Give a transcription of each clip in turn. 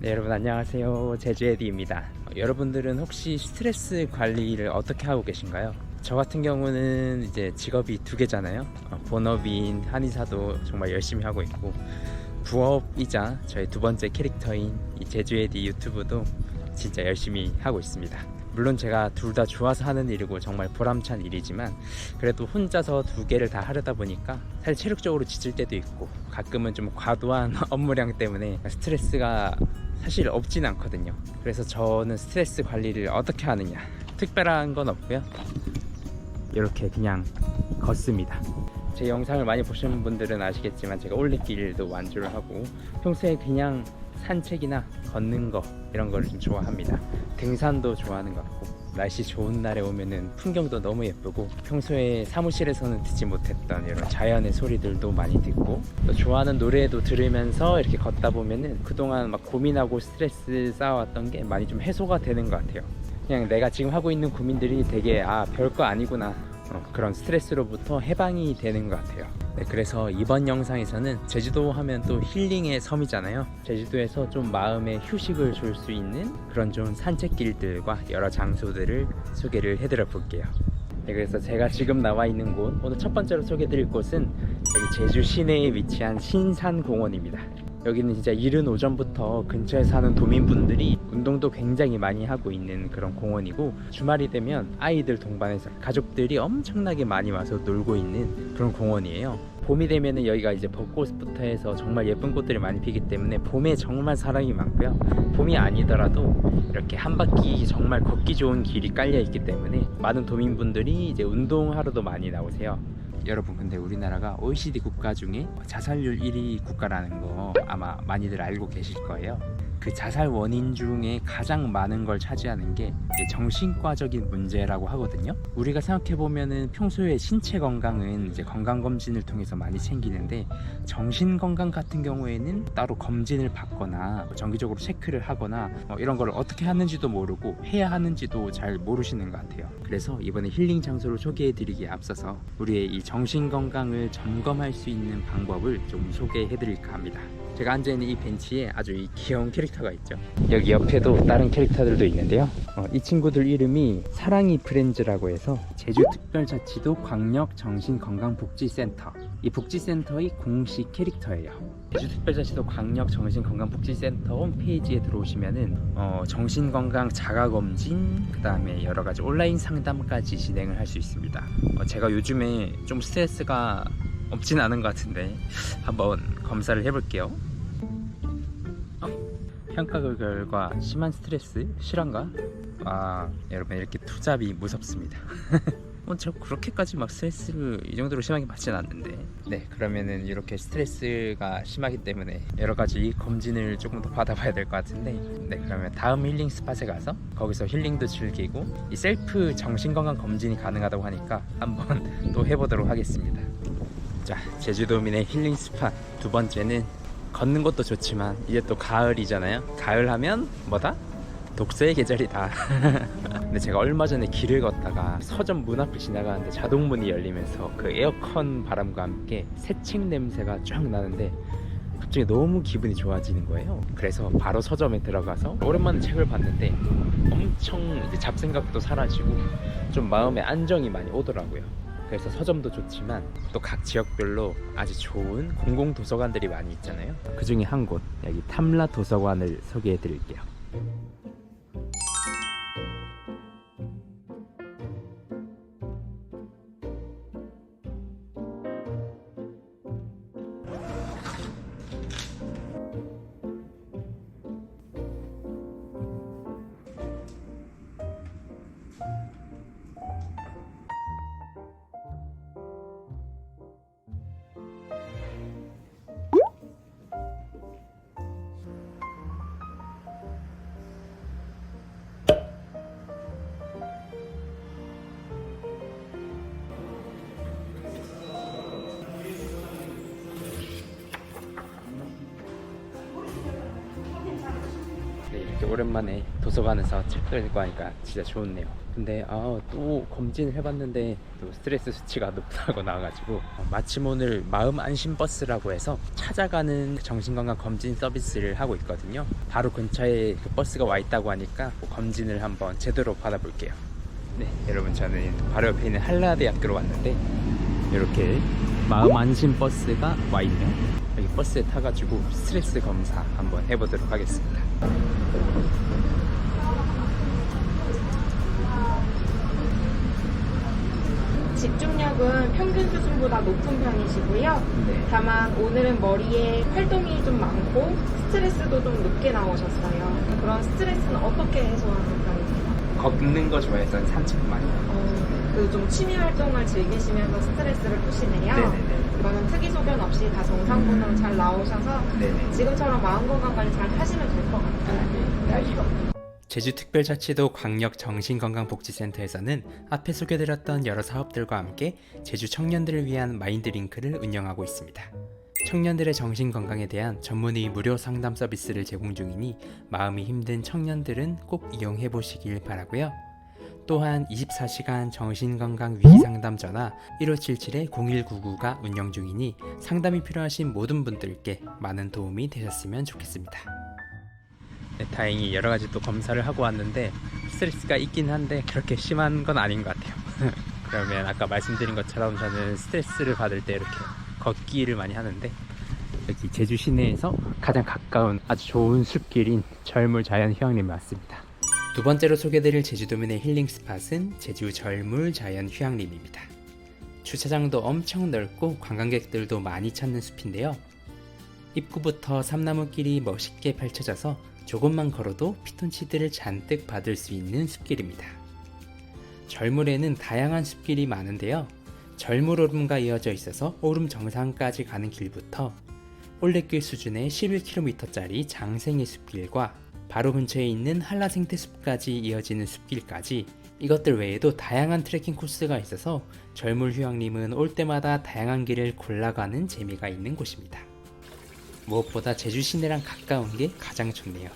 네 여러분 안녕하세요. 제주 에디입니다. 어, 여러분들은 혹시 스트레스 관리를 어떻게 하고 계신가요? 저 같은 경우는 이제 직업이 두 개잖아요. 어, 본업인 한의사도 정말 열심히 하고 있고 부업이자 저의 두 번째 캐릭터인 이 제주 에디 유튜브도 진짜 열심히 하고 있습니다. 물론 제가 둘 다 좋아서 하는 일이고 정말 보람찬 일이지만 그래도 혼자서 두 개를 다 하려다 보니까 사실 체력적으로 지칠 때도 있고 가끔은 좀 과도한 업무량 때문에 스트레스가 사실 없진 않거든요. 그래서 저는 스트레스 관리를 어떻게 하느냐 특별한 건 없고요. 이렇게 그냥 걷습니다. 제 영상을 많이 보시는 분들은 아시겠지만 제가 올레길도 완주를 하고 평소에 그냥 산책이나 걷는 거 이런 거를 좀 좋아합니다. 등산도 좋아하는 것 같고 날씨 좋은 날에 오면은 풍경도 너무 예쁘고 평소에 사무실에서는 듣지 못했던 이런 자연의 소리들도 많이 듣고 또 좋아하는 노래도 들으면서 이렇게 걷다 보면은 그동안 막 고민하고 스트레스 쌓아왔던 게 많이 좀 해소가 되는 것 같아요. 그냥 내가 지금 하고 있는 고민들이 되게 아 별거 아니구나 어, 그런 스트레스로부터 해방이 되는 것 같아요. 네, 그래서 이번 영상에서는 제주도 하면 또 힐링의 섬이잖아요. 제주도에서 좀 마음의 휴식을 줄 수 있는 그런 좋은 산책길들과 여러 장소들을 소개를 해드려 볼게요. 네, 그래서 제가 지금 나와 있는 곳, 오늘 첫 번째로 소개드릴 곳은 여기 제주 시내에 위치한 신산공원입니다. 여기는 진짜 이른 오전부터 근처에 사는 도민분들이 운동도 굉장히 많이 하고 있는 그런 공원이고 주말이 되면 아이들 동반해서 가족들이 엄청나게 많이 와서 놀고 있는 그런 공원이에요. 봄이 되면은 여기가 이제 벚꽃부터 해서 정말 예쁜 꽃들이 많이 피기 때문에 봄에 정말 사람이 많고요. 봄이 아니더라도 이렇게 한 바퀴 정말 걷기 좋은 길이 깔려 있기 때문에 많은 도민분들이 이제 운동하러도 많이 나오세요. 여러분 근데 우리나라가 OECD 국가 중에 자살률 1위 국가라는 거 아마 많이들 알고 계실 거예요. 그 자살 원인 중에 가장 많은 걸 차지하는 게 정신과적인 문제라고 하거든요. 우리가 생각해 보면은 평소에 신체 건강은 이제 건강 검진을 통해서 많이 챙기는데 정신 건강 같은 경우에는 따로 검진을 받거나 정기적으로 체크를 하거나 뭐 이런 걸 어떻게 하는지도 모르고 해야 하는지도 잘 모르시는 것 같아요. 그래서 이번에 힐링 장소를 소개해 드리기에 앞서서 우리의 이 정신 건강을 점검할 수 있는 방법을 좀 소개해 드릴까 합니다. 제가 앉아있는 이 벤치에 아주 이 귀여운 캐릭터가 있죠. 여기 옆에도 다른 캐릭터들도 있는데요. 어, 이 친구들 이름이 사랑이 프렌즈라고 해서 제주특별자치도 광역정신건강복지센터 이 복지센터의 공식 캐릭터예요. 제주특별자치도 광역정신건강복지센터 홈페이지에 들어오시면은 어, 정신건강 자가검진 그 다음에 여러 가지 온라인 상담까지 진행을 할 수 있습니다. 어, 제가 요즘에 좀 스트레스가 없진 않은 것 같은데 한번 검사를 해볼게요. 어? 평가 결과 심한 스트레스 실한가? 아 여러분 이렇게 투잡이 무섭습니다. 어, 저 그렇게까지 막 스트레스를 이 정도로 심하게 받진 않는데 네 그러면은 이렇게 스트레스가 심하기 때문에 여러 가지 검진을 조금 더 받아봐야 될 것 같은데 네 그러면 다음 힐링 스팟에 가서 거기서 힐링도 즐기고 이 셀프 정신건강 검진이 가능하다고 하니까 한번 또 해보도록 하겠습니다 자 제주도민의 힐링 스팟 두 번째는 걷는 것도 좋지만 이제 또 가을이잖아요. 가을 하면 뭐다? 독서의 계절이다. 근데 제가 얼마 전에 길을 걷다가 서점 문 앞을 지나가는데 자동문이 열리면서 그 에어컨 바람과 함께 새책 냄새가 쫙 나는데 갑자기 너무 기분이 좋아지는 거예요. 그래서 바로 서점에 들어가서 오랜만에 책을 봤는데 엄청 이제 잡생각도 사라지고 좀 마음에 안정이 많이 오더라고요 그래서 서점도 좋지만 또 각 지역별로 아주 좋은 공공 도서관들이 많이 있잖아요. 그 중에 한 곳 여기 탐라 도서관을 소개해 드릴게요. 이렇게 오랜만에 도서관에서 책 읽고 하니까 진짜 좋네요. 근데 아, 또 검진을 해봤는데 또 스트레스 수치가 높다고 나와가지고 어, 마침 오늘 마음 안심 버스라고 해서 찾아가는 정신건강 검진 서비스를 하고 있거든요. 바로 근처에 그 버스가 와 있다고 하니까 검진을 한번 제대로 받아볼게요. 네, 여러분 저는 바로 옆에 있는 한라대학교로 왔는데 이렇게 마음 안심 버스가 와 있네요. 여기 버스에 타가지고 스트레스 검사 한번 해보도록 하겠습니다. 집중력은 평균 수준보다 높은 편이시고요. 네. 다만 오늘은 머리에 활동이 좀 많고 스트레스도 좀 높게 나오셨어요. 그런 스트레스는 어떻게 해소하는 편이세요? 걷는 거 좋아해서 산책 많이 해요. 어, 그 좀 취미 활동을 즐기시면서 스트레스를 푸시네요. 네네네. 이거는 특이 소견 없이 다 정상분으로 잘 나오셔서 네네. 지금처럼 마음 건강 관리 잘 하시면 될 것 같아요. 네. 제주특별자치도 광역 정신건강복지센터에서는 앞에 소개드렸던 여러 사업들과 함께 제주 청년들을 위한 마인드링크를 운영하고 있습니다. 청년들의 정신건강에 대한 전문의 무료 상담 서비스를 제공 중이니 마음이 힘든 청년들은 꼭 이용해 보시길 바라고요. 또한 24시간 정신건강 위기상담 전화 1577-0199가 운영 중이니 상담이 필요하신 모든 분들께 많은 도움이 되셨으면 좋겠습니다. 네, 다행히 여러 가지 또 검사를 하고 왔는데 스트레스가 있긴 한데 그렇게 심한 건 아닌 것 같아요. 그러면 아까 말씀드린 것처럼 저는 스트레스를 받을 때 이렇게 걷기를 많이 하는데 여기 제주 시내에서 가장 가까운 아주 좋은 숲길인 절물 자연 휴양림에 왔습니다. 두 번째로 소개드릴 제주도민의 힐링 스팟은 제주 절물 자연 휴양림입니다. 주차장도 엄청 넓고 관광객들도 많이 찾는 숲인데요. 입구부터 삼나무길이 멋있게 펼쳐져서 조금만 걸어도 피톤치드를 잔뜩 받을 수 있는 숲길입니다. 절물에는 다양한 숲길이 많은데요. 절물 오름과 이어져 있어서 오름 정상까지 가는 길부터 올레길 수준의 11km짜리 장생의 숲길과 바로 근처에 있는 한라 생태숲까지 이어지는 숲길까지 이것들 외에도 다양한 트레킹 코스가 있어서 절물 휴양림은 올 때마다 다양한 길을 골라가는 재미가 있는 곳입니다. 무엇보다 제주 시내랑 가까운 게 가장 좋네요.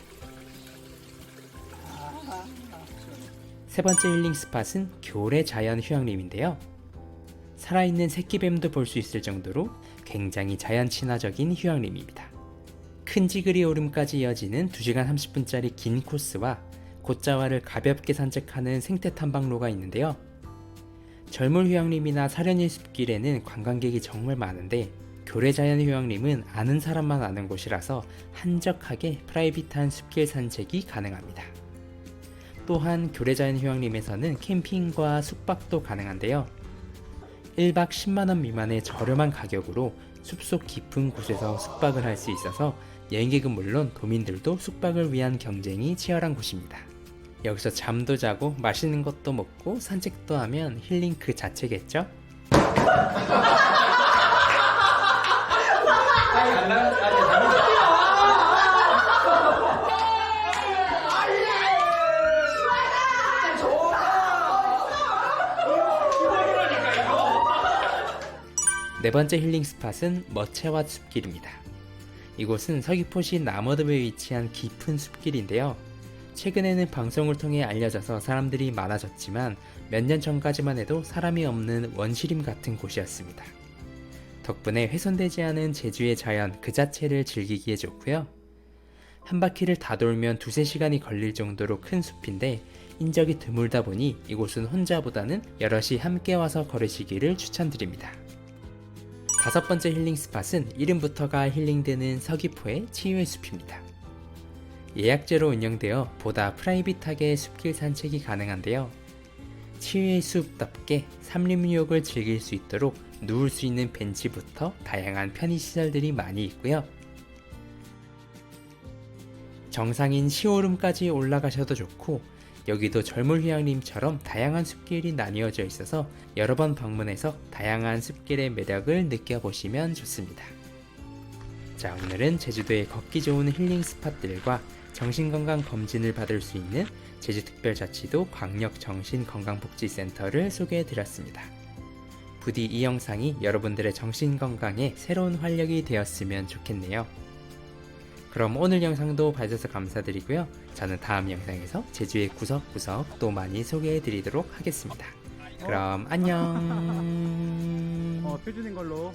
세 번째 힐링 스팟은 교래 자연 휴양림인데요. 살아있는 새끼뱀도 볼 수 있을 정도로 굉장히 자연 친화적인 휴양림입니다. 큰 지그리 오름까지 이어지는 2시간 30분짜리 긴 코스와 곶자와를 가볍게 산책하는 생태 탐방로가 있는데요. 절물 휴양림이나 사려니 숲길에는 관광객이 정말 많은데 교래자연 휴양림은 아는 사람만 아는 곳이라서 한적하게 프라이빗한 숲길 산책이 가능합니다. 또한 교래자연 휴양림에서는 캠핑과 숙박도 가능한데요. 1박 10만원 미만의 저렴한 가격으로 숲속 깊은 곳에서 숙박을 할 수 있어서 여행객은 물론 도민들도 숙박을 위한 경쟁이 치열한 곳입니다. 여기서 잠도 자고 맛있는 것도 먹고 산책도 하면 힐링 그 자체겠죠? 네 번째 힐링 스팟은 머체와 숲길입니다. 이곳은 서귀포시 남어읍에 위치한 깊은 숲길인데요. 최근에는 방송을 통해 알려져서 사람들이 많아졌지만 몇 년 전까지만 해도 사람이 없는 원시림 같은 곳이었습니다. 덕분에 훼손되지 않은 제주의 자연 그 자체를 즐기기에 좋고요. 한 바퀴를 다 돌면 두세 시간이 걸릴 정도로 큰 숲인데 인적이 드물다 보니 이곳은 혼자보다는 여럿이 함께 와서 걸으시기를 추천드립니다. 다섯 번째 힐링 스팟은 이름부터가 힐링되는 서귀포의 치유의 숲입니다. 예약제로 운영되어 보다 프라이빗하게 숲길 산책이 가능한데요. 치유의 숲답게 삼림유욕을 즐길 수 있도록 누울 수 있는 벤치부터 다양한 편의시설들이 많이 있고요. 정상인 시오름까지 올라가셔도 좋고 여기도 절물휴양림처럼 다양한 숲길이 나뉘어져 있어서 여러 번 방문해서 다양한 숲길의 매력을 느껴보시면 좋습니다. 자 오늘은 제주도의 걷기 좋은 힐링 스팟들과 정신건강 검진을 받을 수 있는 제주특별자치도 광역정신건강복지센터를 소개해드렸습니다. 부디 이 영상이 여러분들의 정신건강에 새로운 활력이 되었으면 좋겠네요. 그럼 오늘 영상도 봐주셔서 감사드리고요. 저는 다음 영상에서 제주의 구석구석 또 많이 소개해 드리도록 하겠습니다. 그럼 안녕. 어, 표준인 걸로.